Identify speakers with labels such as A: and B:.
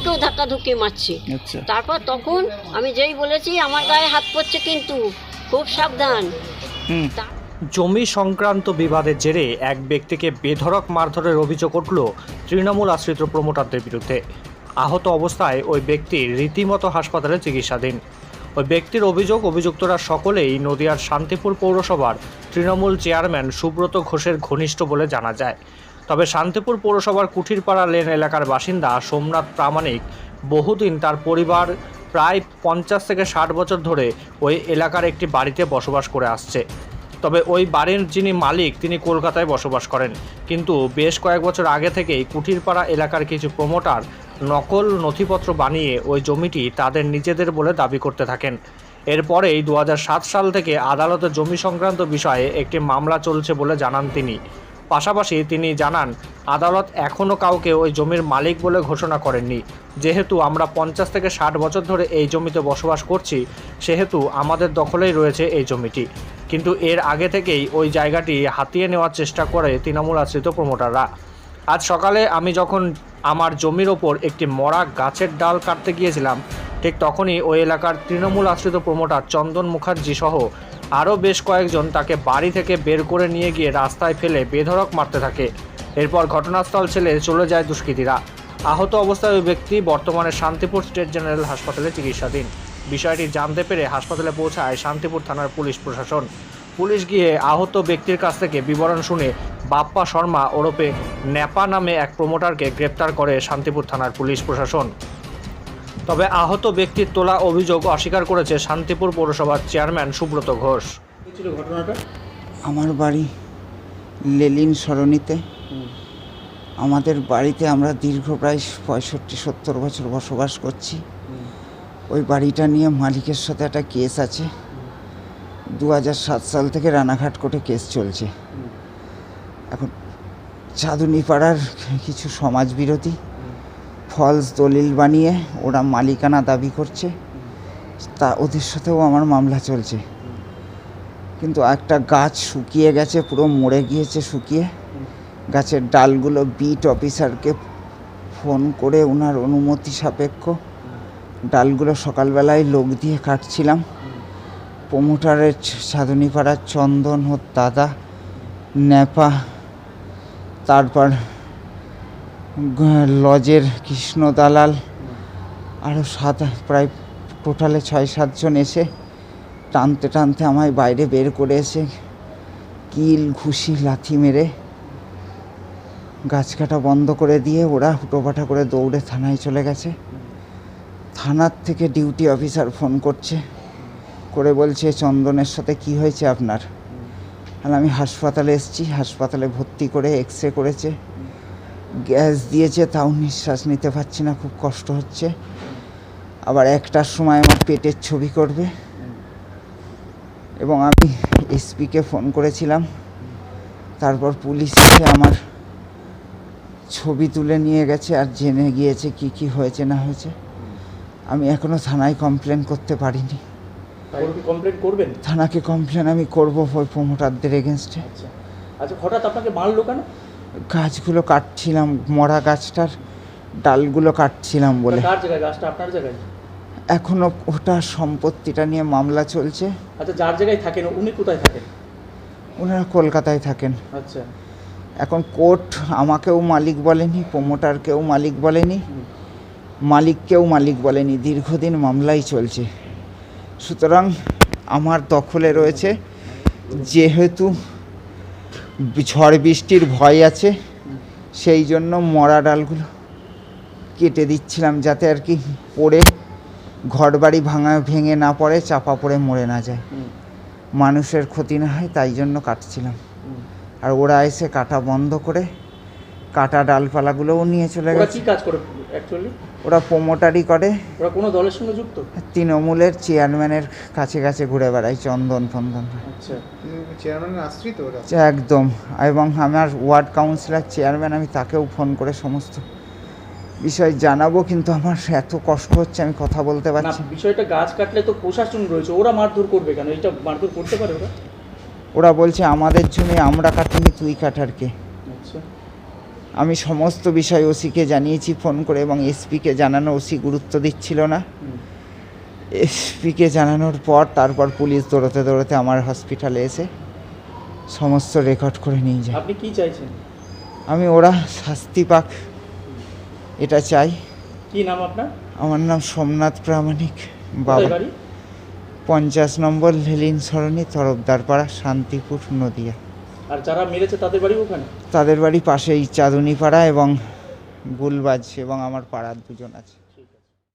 A: আমাকেও ধাক্কা ধুকে মারছে।
B: আচ্ছা।
A: তারপর তখন আমি যেই বলেছি আমার গায়ে হাত পড়ছে কিন্তু খুব সাবধান।
C: জমি সংক্রান্ত বিবাদের জেরে এক ব্যক্তিকে বেধড়ক মারধরের অভিযোগ উঠল তৃণমূল আশ্রিত প্রমোটারদের বিরুদ্ধে। আহত অবস্থায় ওই ব্যক্তি রীতিমতো হাসপাতালে চিকিৎসাধীন। ওই ব্যক্তির অভিযোগ অভিযুক্তরা সকলেই নদিয়ার শান্তিপুর পৌরসভার তৃণমূল চেয়ারম্যান সুব্রত ঘোষের ঘনিষ্ঠ বলে জানা যায়। তবে শান্তিপুর পৌরসভার কুঠিরপাড়া লেন এলাকার বাসিন্দা সোমনাথ প্রামাণিক বহুদিন তার পরিবার প্রায় পঞ্চাশ থেকে ষাট বছর ধরে ওই এলাকার একটি বাড়িতে বসবাস করে আসছে। তবে ওই বাড়ির যিনি মালিক, তিনি কলকাতায় বসবাস করেন। কিন্তু বেশ কয়েক বছর আগে থেকেই কুঠিরপাড়া এলাকার কিছু প্রমোটার নকল নথিপত্র বানিয়ে ওই জমিটি তাদের নিজেদের বলে দাবি করতে থাকেন। এরপরেই দু হাজার সাত সাল থেকে আদালতে জমি সংক্রান্ত বিষয়ে একটি মামলা চলছে বলে জানান তিনি। পাশাপাশি তিনি জানান, আদালত এখনও কাউকে ওই জমির মালিক বলে ঘোষণা করেননি। যেহেতু আমরা পঞ্চাশ থেকে ষাট বছর ধরে এই জমিতে বসবাস করছি, সেহেতু আমাদের দখলেই রয়েছে এই জমিটি। কিন্তু এর আগে থেকেই ওই জায়গাটি হাতিয়ে নেওয়ার চেষ্টা করে তৃণমূল আশ্রিত প্রমোটাররা। আজ সকালে আমি যখন আমার জমির ওপর একটি মরা গাছের ডাল কাটতে গিয়েছিলাম, ঠিক তখনই ওই এলাকার তৃণমূল আশ্রিত প্রমোটার চন্দন মুখার্জি সহ আরও বেশ কয়েকজন তাকে বাড়ি থেকে বের করে নিয়ে গিয়ে রাস্তায় ফেলে বেধড়ক মারতে থাকে। এরপর ঘটনাস্থল ছেড়ে চলে যায় দুষ্কৃতীরা। আহত অবস্থায় ওই ব্যক্তি বর্তমানে শান্তিপুর স্টেট জেনারেল হাসপাতালে চিকিৎসাধীন। বিষয়টি জানতে পেরে হাসপাতালে পৌঁছায় শান্তিপুর থানার পুলিশ প্রশাসন। পুলিশ গিয়ে আহত ব্যক্তির কাছ থেকে বিবরণ শুনে বাপ্পা শর্মা ওরপে ন্যাপা নামে এক প্রমোটারকে গ্রেপ্তার করে শান্তিপুর থানার পুলিশ প্রশাসন। তবে আহত ব্যক্তির তোলা অভিযোগ অস্বীকার করেছে শান্তিপুর পৌরসভার চেয়ারম্যান সুব্রত ঘোষ।
B: ছিল ঘটনাটা?
D: আমার বাড়ি লেলিন সরণিতে। আমাদের বাড়িতে আমরা দীর্ঘ প্রায় পঁয়ষট্টি সত্তর বছর বসবাস করছি। ওই বাড়িটা নিয়ে মালিকের সাথে একটা কেস আছে। দু সাত সাল থেকে রানাঘাট কোর্টে কেস চলছে। এখন চাঁদুনি পাড়ার কিছু সমাজবিরোধী ফলস দলিল বানিয়ে ওরা মালিকানা দাবি করছে। তা ওদের সাথেও আমার মামলা চলছে। কিন্তু একটা গাছ শুকিয়ে গেছে, পুরো মরে গিয়েছে শুকিয়ে। গাছের ডালগুলো বিট অফিসারকে ফোন করে ওনার অনুমতি সাপেক্ষ। ডালগুলো সকালবেলায় লোক দিয়ে কাটছিলাম। প্রমোটারের সাধনীপাড়ার চন্দন ও দাদা ন্যাপা, তারপর লজের কৃষ্ণ দালাল আরও সাত, প্রায় টোটালে ছয় সাতজন এসে টানতে টানতে আমায় বাইরে বের করে এসে কিল, ঘুষি, লাথি মেরে গাছ কাটা বন্ধ করে দিয়ে ওরা হুটোপাটা করে দৌড়ে থানায় চলে গেছে। থানার থেকে ডিউটি অফিসার ফোন করছে, করে বলছে, চন্দনের সাথে কি হয়েছে আপনার? আর আমি হাসপাতালে এসেছি, হাসপাতালে ভর্তি করে এক্স রে করেছে। গ্যাস দিয়েছে তাও নিঃশ্বাস নিতে পারছি না খুব কষ্ট হচ্ছে। আবার একটার সময় আমার পেটের ছবি করবে। এবং আমি এসপিকে ফোন করেছিলাম। তারপর পুলিশ এসে আমার ছবি তুলে নিয়ে গেছে আর জেনে গিয়েছে কি কি হয়েছে না হয়েছে। আমি এখনও থানায় কমপ্লেন করতে পারিনি।
B: কমপ্লেন করবেন?
D: থানাকে কমপ্লেন আমি করব ওই প্রমোটারদের এগেনস্টে
B: আচ্ছা। আচ্ছা হঠাৎ আপনাকে মারলো কেন?
D: গাছগুলো কাটছিলাম মরা গাছটার ডালগুলো কাটছিলাম বলে।
B: কার জায়গায়? গাছটা আপনার জায়গায়?
D: এখনও ওটা সম্পত্তিটা নিয়ে মামলা চলছে।
B: আচ্ছা যার জায়গায় থাকেন উনি কোথায় থাকেন?
D: ওনারা কলকাতায় থাকেন।
B: আচ্ছা।
D: এখন কোর্ট আমাকেও মালিক বলেনি প্রমোটারকেও মালিক বলেনি। মালিককেও মালিক বলেনি। দীর্ঘদিন মামলাই চলছে। সুতরাং আমার দখলে রয়েছে যেহেতু ঝড় বৃষ্টির ভয় আছে সেই জন্য মরা ডালগুলো কেটে দিচ্ছিলাম যাতে আর কি পড়ে ঘর বাড়ি ভাঙা ভেঙে না পড়ে চাপা পড়ে মরে না যায়। মানুষের ক্ষতি না হয় তাই জন্য কাটছিলাম। আর ওরা এসে কাটা বন্ধ করে কাটা ডালপালাগুলোও নিয়ে চলে গেছে।
B: কাজ করে? অ্যাকচুয়ালি
D: ওরা প্রমোটারি করে।
B: ওরা কোনো দলের সঙ্গে যুক্ত?
D: তৃণমূলের চেয়ারম্যানের কাছে কাছে ঘুরে বেড়ায় চন্দন ফন্দন।
B: আচ্ছা।
E: চেয়ারম্যানের আশ্রিত ওরা?
D: একদম। এবং আমার ওয়ার্ড কাউন্সিলর চেয়ারম্যান আমি তাকেও ফোন করে সমস্ত বিষয় জানাব কিন্তু আমার এত কষ্ট হচ্ছে আমি কথা বলতে পারছি না।
B: বিষয়টা গাছ কাটলে তো প্রশাসন রয়েছে ওরা মারধর করবে কেন? এটা মারধর করতে পারে ওরা?
D: ওরা বলছে আমাদের জমি আমরা কাটিনি তুই কাটার কে?
B: আচ্ছা।
D: আমি সমস্ত বিষয় ওসিকে জানিয়েছি ফোন করে এবং এসপিকে জানানো ওসি গুরুত্ব দিচ্ছিল না। এসপিকে জানানোর পর তারপর পুলিশ দৌড়তে দৌড়তে আমার হসপিটালে এসে সমস্ত রেকর্ড করে নিয়ে যায়।
B: আপনি কি চাইছেন?
D: আমি ওরা শাস্তি পাক এটা চাই।
B: কি নাম আপনার?
D: আমার নাম সোমনাথ প্রামাণিক বাবা। পঞ্চাশ নম্বর লেলিন সরণি তরফদারপাড়া শান্তিপুর নদিয়া।
B: আর যারা মেরেছে তাদের বাড়ি ওখানে?
D: তাদের বাড়ি পাশেই চাঁদুনিপাড়া এবং গুলবাজ এবং আমার পাড়ার দুজন আছে।